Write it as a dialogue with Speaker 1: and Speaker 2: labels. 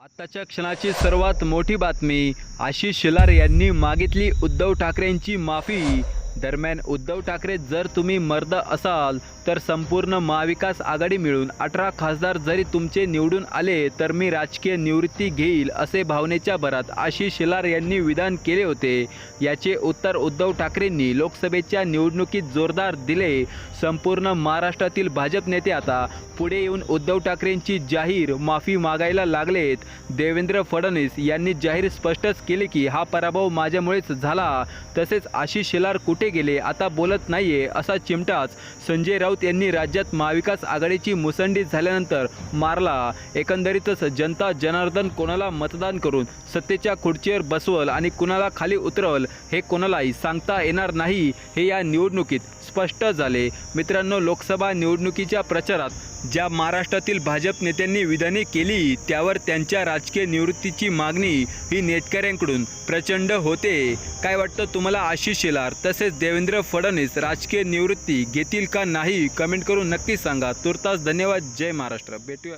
Speaker 1: आत्ताच्या क्षणाची सर्वात मोठी बातमी आशिष शेलार यांनी मागितली उद्धव ठाकरेंची माफी. दरम्यान उद्धव ठाकरे जर तुम्ही मर्द असाल तर संपूर्ण महाविकास आघाडी मिळून अठरा खासदार जरी तुमचे निवडून आले तर मी राजकीय निवृत्ती घेईल असे भावनेच्या भरात आशिष शेलार यांनी विधान केले होते. याचे उत्तर उद्धव ठाकरेंनी लोकसभेच्या निवडणुकीत जोरदार दिले. संपूर्ण महाराष्ट्रातील भाजप नेते आता पुढे येऊन उद्धव ठाकरेंची जाहीर माफी मागायला लागलेत. देवेंद्र फडणवीस यांनी जाहीर स्पष्टच केले की हा पराभव माझ्यामुळेच झाला. तसेच आशिष शेलार कुठे गेले. आता बोलत नाहीये असा चिमटाच संजय राऊत यांनी राज्यात महाविकास आघाडीची मुसंडी झाल्यानंतर मारला. एकंदरीतच जनता जनार्दन कोणाला मतदान करून सत्तेच्या खुर्चीवर बसवल आणि कुणाला खाली उतरवल हे कोणालाही सांगता येणार नाही हे या निवडणुकीत स्पष्ट झाले. मित्रांनो लोकसभा निवडणुकीच्या प्रचारात ज्या महाराष्ट्रातील भाजप नेत्यांनी विधाने केली त्यावर त्यांच्या राजकीय निवृत्तीची मागणी ही नेटकऱ्यांकडून प्रचंड होते. काय वाटतं तुम्हाला आशिष शेलार तसेच देवेंद्र फडणवीस राजकीय निवृत्ती घेतील का नाही? कमेंट करून नक्की सांगा. तुर्तास धन्यवाद. जय महाराष्ट्र. भेटूया.